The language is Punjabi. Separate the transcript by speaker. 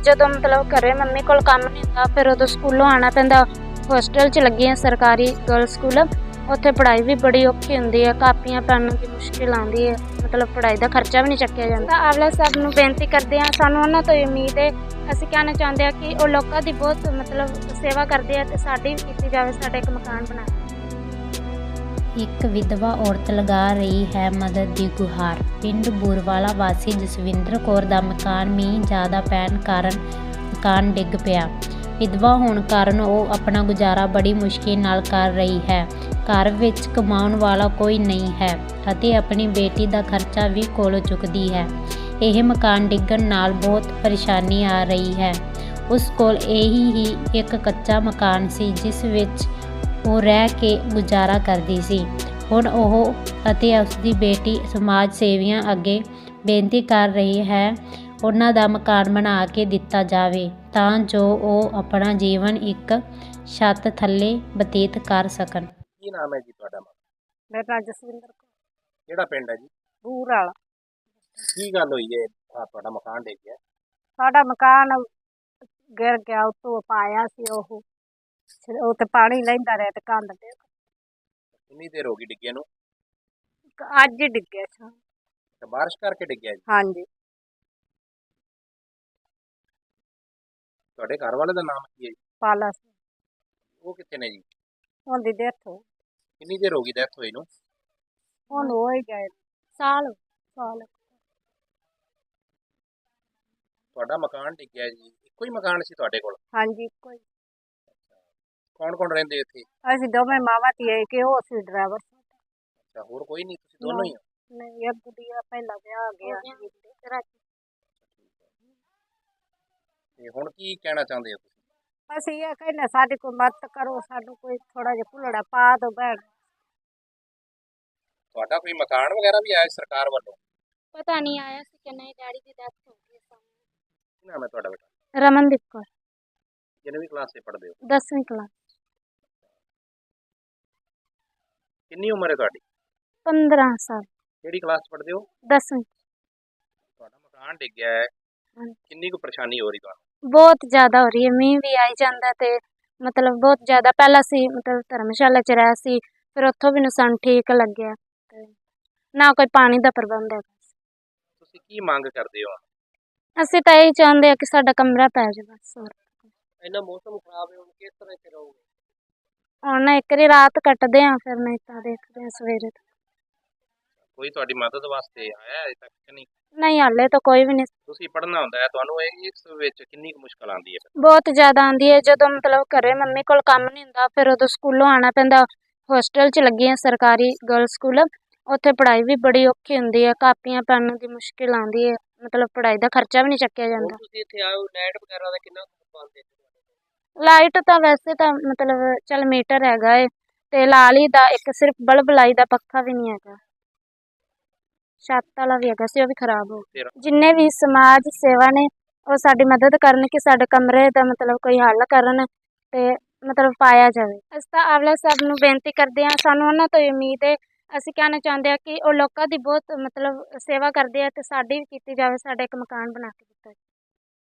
Speaker 1: ਜਦੋਂ ਮਤਲਬ ਘਰੇ ਮੰਮੀ ਕੋਲ ਕੰਮ ਨਹੀਂ ਹੁੰਦਾ, ਫਿਰ ਉਦੋਂ ਸਕੂਲੋਂ ਆਣਾ ਪੈਂਦਾ। ਹੋਸਟਲ 'ਚ ਲੱਗੀ ਹਾਂ ਸਰਕਾਰੀ ਗਰਲ ਸਕੂਲ ਉੱਥੇ ਪੜ੍ਹਾਈ ਵੀ ਬੜੀ ਔਖੀ ਹੁੰਦੀ ਹੈ, ਕਾਪੀਆਂ ਪੈਨ ਦੀ ਮੁਸ਼ਕਿਲ ਆਉਂਦੀ ਹੈ। ਮਤਲਬ ਪੜ੍ਹਾਈ ਦਾ ਖਰਚਾ ਵੀ ਨਹੀਂ ਚੱਕਿਆ ਜਾਂਦਾ। ਤਾਂ ਆਵਲਾ ਸਾਹਿਬ ਨੂੰ ਬੇਨਤੀ ਕਰਦੇ ਹਾਂ, ਸਾਨੂੰ ਉਹਨਾਂ ਤੋਂ ਉਮੀਦ ਹੈ। ਅਸੀਂ ਕਹਿਣਾ ਚਾਹੁੰਦੇ ਹਾਂ ਕਿ ਉਹ ਲੋਕਾਂ ਦੀ ਬਹੁਤ ਮਤਲਬ ਸੇਵਾ ਕਰਦੇ ਆ ਤੇ ਸਾਡੀ ਵੀ ਕੀਤੀ ਜਾਵੇ, ਸਾਡਾ ਇੱਕ ਮਕਾਨ ਬਣਾ
Speaker 2: ਇੱਕ ਵਿਧਵਾ ਔਰਤ ਲਗਾ ਰਹੀ ਹੈ ਮਦਦ ਦੀ ਗੁਹਾਰ। ਪਿੰਡ ਬੂਰਵਾਲਾ ਵਾਸੀ ਜਸਵਿੰਦਰ ਕੌਰ ਦਾ ਮਕਾਨ ਮੀਂਹ ਜ਼ਿਆਦਾ ਪੈਣ ਕਾਰਨ ਮਕਾਨ ਡਿੱਗ ਪਿਆ। ਵਿਧਵਾ ਹੋਣ ਕਾਰਨ ਉਹ ਆਪਣਾ ਗੁਜ਼ਾਰਾ ਬੜੀ ਮੁਸ਼ਕਿਲ ਨਾਲ ਕਰ ਰਹੀ ਹੈ। ਘਰ ਵਿੱਚ ਕਮਾਉਣ ਵਾਲਾ ਕੋਈ ਨਹੀਂ ਹੈ ਅਤੇ ਆਪਣੀ ਬੇਟੀ ਦਾ ਖਰਚਾ ਵੀ ਕੋਲੋਂ ਚੁੱਕਦੀ ਹੈ। ਇਹ ਮਕਾਨ ਡਿੱਗਣ ਨਾਲ ਬਹੁਤ ਪਰੇਸ਼ਾਨੀ ਆ ਰਹੀ ਹੈ। ਉਸ ਕੋਲ ਇਹੀ ਹੀ ਇੱਕ ਕੱਚਾ ਮਕਾਨ ਸੀ ਜਿਸ ਵਿੱਚ ਉਹ ਰਹਿ ਕੇ ਗੁਜ਼ਾਰਾ ਕਰਦੀ ਸੀ। ਹੁਣ ਉਹ ਅਤੇ ਉਸ ਦੀ ਬੇਟੀ ਸਮਾਜ ਸੇਵੀਆਂ ਅੱਗੇ ਬੇਨਤੀ ਕਰ ਰਹੀ ਹੈ ਉਹਨਾਂ ਦਾ ਮਕਾਨ ਬਣਾ ਕੇ ਦਿੱਤਾ ਜਾਵੇ ਤਾਂ ਜੋ ਉਹ ਆਪਣਾ ਜੀਵਨ ਇੱਕ ਛੱਤ ਥੱਲੇ ਬਤੀਤ ਕਰ ਸਕਣ।
Speaker 3: ਕੀ ਨਾਮ ਹੈ ਜੀ ਤੁਹਾਡਾ
Speaker 4: ਮੇਰਾ ਨਾਂ ਜਸਵਿੰਦਰ ਕੌਰ।
Speaker 3: ਕਿਹੜਾ ਪਿੰਡ ਹੈ ਜੀ?
Speaker 4: ਬੂਰ ਵਾਲਾ।
Speaker 3: ਕੀ ਗੱਲ ਹੋਈ ਹੈ? ਆਹ ਤੁਹਾਡਾ ਮਕਾਨ ਡਿੱਗ ਗਿਆ।
Speaker 4: ਸਾਡਾ ਮਕਾਨ ਗਿਰ ਗਿਆ ਉਤੋਂ ਪਾਇਆ ਸੀ ਉਹ। ਉਹ ਤੇ ਪਾਣੀ ਲੈਂਦਾ ਰਿਹਾ ਤੇ ਕੰਧ ਤੇ।
Speaker 3: ਕਿੰਨੀ ਦੇਰ ਹੋ ਗਈ ਡਿੱਗੇ ਨੂੰ?
Speaker 4: ਅੱਜ ਹੀ ਡਿੱਗਿਆ ਸੀ।
Speaker 3: ਤੇ ਬਾਰਿਸ਼ ਕਰਕੇ ਡਿੱਗਿਆ ਜੀ?
Speaker 4: ਹਾਂਜੀ।
Speaker 3: ਤੁਹਾਡੇ ਘਰ ਵਾਲੇ ਦਾ ਨਾਮ ਕੀ ਹੈ ਜੀ?
Speaker 4: ਪਾਲਾ ਸੀ।
Speaker 3: ਉਹ ਕਿੱਥੇ ਨੇ ਜੀ?
Speaker 4: ਉਹਦੀ ਡੈਥ ਹੋ
Speaker 3: ਕਿੰਨੀ ਦੇਰ ਹੋ ਗਈ ਡੈਥ ਹੋਈ ਨੂੰ?
Speaker 4: ਹੁਣ ਹੋ ਹੀ ਗਏ ਸਾਲ ਸਾਲ।
Speaker 3: ਤੁਹਾਡਾ ਮਕਾਨ ਡਿੱਗਿਆ ਜੀ। ਇੱਕੋ ਹੀ ਮਕਾਨ ਸੀ ਤੁਹਾਡੇ ਕੋਲ?
Speaker 4: ਹਾਂਜੀ ਕੋਈ
Speaker 3: ਕੌਣ ਕੌਣ ਰਹਿੰਦੇ ਇੱਥੇ?
Speaker 4: ਅਸੀਂ ਦੋਵੇਂ ਮਾਵਾਂ ਧੀਏ ਕਿ ਉਹ ਸੀ। ਡਰਾਈਵਰ
Speaker 3: ਅੱਛਾ ਹੋਰ ਕੋਈ ਨਹੀਂ? ਤੁਸੀਂ ਦੋਨੋਂ ਹੀ ਹੋ?
Speaker 4: ਨਹੀਂ ਇੱਕ ਗੁੱਡੀਆ ਪਹਿਲਾਂ ਵਿਆਹ ਗਿਆ। ਸੀ
Speaker 3: ਤੇ ਹੁਣ ਕੀ ਕਹਿਣਾ ਚਾਹੁੰਦੇ ਹੋ ਤੁਸੀਂ?
Speaker 4: ਅਸੀਂ ਇਹ ਕਹਿੰਦੇ ਸਾਡੀ ਕੋਈ ਮਦਦ ਕਰੋ ਸਾਨੂੰ ਕੋਈ ਥੋੜਾ ਜਿਹਾ ਭੁੱਲੜਾ ਪਾ ਦੋ ਭੈਣ।
Speaker 3: ਤੁਹਾਡਾ ਕੋਈ ਮਕਾਨ ਵਗੈਰਾ ਵੀ ਆਇਆ ਸਰਕਾਰ ਵੱਲੋਂ?
Speaker 1: ਪਤਾ ਨਹੀਂ ਆਇਆ ਸੀ ਕਿ ਨਹੀਂ ਡੈਡੀ ਦੀ ਡੈਥ ਹੋ ਗਈ
Speaker 3: ਕੀ ਨਾਮ ਹੈ ਤੁਹਾਡਾ ਬੇਟਾ?
Speaker 1: ਰਮਨਦੀਪ ਕੌਰ।
Speaker 3: ਕਿੰਨਵੀਂ ਕਲਾਸ 'ਚ ਪੜ੍ਹਦੇ ਹੋ?
Speaker 1: 10ਵੀਂ ਕਲਾਸ
Speaker 3: ਕਿੰਨੀ ਉਮਰ ਹੈ ਤੁਹਾਡੀ?
Speaker 1: 15 ਸਾਲ।
Speaker 3: ਕਿਹੜੀ ਕਲਾਸ ਪੜ੍ਹਦੇ ਹੋ?
Speaker 1: 10ਵੀਂ
Speaker 3: ਤੁਹਾਡਾ ਮਕਾਨ ਡਿੱਗਿਆ ਹੈ।
Speaker 1: ਹਾਂਜੀ।
Speaker 3: ਕਿੰਨੀ ਕੁ ਪਰੇਸ਼ਾਨੀ ਹੋ ਰਹੀ ਤੁਹਾਨੂੰ?
Speaker 1: ਬਹੁਤ ਜ਼ਿਆਦਾ ਹੋ ਰਹੀ ਹੈ। ਮੀਂਹ ਵੀ ਆਈ ਜਾਂਦਾ ਤੇ ਮਤਲਬ ਬਹੁਤ ਜ਼ਿਆਦਾ। ਪਹਿਲਾਂ ਸੀ ਮਤਲਬ ਧਰਮਸ਼ਾਲਾ ਚ ਰਹਿ ਸੀ ਫਿਰ ਉੱਥੋਂ ਵੀ ਸਾਨੂੰ ਠੀਕ ਲੱਗਿਆ ਤੇ ਨਾ ਕੋਈ ਪਾਣੀ ਦਾ ਪ੍ਰਬੰਧ ਹੈ
Speaker 3: ਤੁਸੀਂ ਕੀ ਮੰਗ ਕਰਦੇ ਹੋ?
Speaker 1: ਅਸੀਂ ਤਾਂ ਇਹ ਚਾਹੁੰਦੇ ਹਾਂ ਕਿ ਸਾਡਾ ਕਮਰਾ ਪੈ ਜਾਵੇ ਬਸ ਹੋਰ।
Speaker 3: ਇੰਨਾ ਮੌਸਮ ਖਰਾਬ ਹੈ ਹੁਣ ਕਿਸ ਤਰ੍ਹਾਂ ਇੱਥੇ ਰਹੋਗੇ?
Speaker 1: ਹੁਣ ਨਾ ਇੱਕ ਵਾਰੀ ਰਾਤ ਕੱਟਦੇ ਆ ਫਿਰ ਨਹੀਂ ਤਾਂ ਦੇਖਦੇ ਆ ਸਵੇਰੇ ਤੋਂ।
Speaker 3: ਕੋਈ ਤੁਹਾਡੀ ਮਦਦ ਵਾਸਤੇ ਆਇਆ ਹੈ ਅਜੇ ਤੱਕ ਕਿ ਨਹੀਂ?
Speaker 1: ਨਹੀਂ ਹਾਲੇ ਤਾਂ ਕੋਈ ਵੀ ਨਹੀਂ।
Speaker 3: ਤੁਸੀਂ ਪੜ੍ਹਨਾ ਹੁੰਦਾ ਹੈ ਤੁਹਾਨੂੰ ਇਹ ਇਸ ਵਿੱਚ ਕਿੰਨੀ ਕੁ ਮੁਸ਼ਕਲ ਆਉਂਦੀ ਹੈ?
Speaker 1: ਬਹੁਤ ਜ਼ਿਆਦਾ ਆਉਂਦੀ ਹੈ ਜਦੋਂ ਮਤਲਬ ਘਰੇ ਮੰਮੀ ਕੋਲ ਕੰਮ ਨਹੀਂ ਹੁੰਦਾ ਫਿਰ ਉਦੋਂ ਸਕੂਲੋਂ ਆਣਾ ਪੈਂਦਾ। ਹੋਸਟਲ 'ਚ ਲੱਗੀ ਹਾਂ ਸਰਕਾਰੀ ਗਰਲ ਸਕੂਲ। ਉੱਥੇ ਪੜ੍ਹਾਈ ਵੀ ਬੜੀ ਔਖੀ ਹੁੰਦੀ ਹੈ ਕਾਪੀਆਂ ਪੈਨ ਦੀ ਮੁਸ਼ਕਿਲ ਆਉਂਦੀ ਹੈ। ਮਤਲਬ ਪੜ੍ਹਾਈ ਦਾ ਖਰਚਾ ਵੀ ਨਹੀਂ ਚੱਕਿਆ ਜਾਂਦਾ।
Speaker 3: ਤੁਸੀਂ ਇੱਥੇ ਆਓ ਲਾਈਟ ਵਗੈਰਾ ਦਾ ਕਿੰਨਾ ਪਾਉਂਦੇ
Speaker 1: ਲਾਈਟ ਤਾਂ ਵੈਸੇ ਤਾਂ ਮਤਲਬ ਚੱਲ ਮੀਟਰ ਹੈਗਾ ਏ ਤੇ ਲਾ ਲਈ ਦਾ ਇੱਕ ਸਿਰਫ ਬਲਬ ਲਾਈ ਦਾ ਪੱਖਾ ਵੀ ਨਹੀਂ ਹੈਗਾ। ਛੱਤ ਵਾਲਾ ਵੀ ਹੈਗਾ ਸੀ ਉਹ ਵੀ ਖਰਾਬ ਹੋ ਗਿਆ। ਜਿੰਨੇ ਵੀ ਸਮਾਜ ਸੇਵਾ ਨੇ ਉਹ ਸਾਡੀ ਮਦਦ ਕਰਨ ਕਿ ਸਾਡੇ ਕਮਰੇ ਦਾ ਮਤਲਬ ਕੋਈ ਹੱਲ ਕਰਨ ਤੇ ਮਤਲਬ ਪਾਇਆ ਜਾਵੇ। ਅਸੀਂ ਤਾਂ ਆਵਲਾ ਸਾਹਿਬ ਨੂੰ ਬੇਨਤੀ ਕਰਦੇ ਹਾਂ ਸਾਨੂੰ ਉਹਨਾਂ ਤੋਂ ਉਮੀਦ ਹੈ ਅਸੀਂ ਕਹਿਣਾ ਚਾਹੁੰਦੇ ਹਾਂ ਕਿ ਉਹ ਲੋਕਾਂ ਦੀ ਬਹੁਤ ਮਤਲਬ ਸੇਵਾ ਕਰਦੇ ਆ ਤੇ ਸਾਡੀ ਵੀ ਕੀਤੀ ਜਾਵੇ ਸਾਡਾ ਇੱਕ ਮਕਾਨ ਬਣਾ ਕੇ ਦਿੱਤਾ ਜਾਵੇ।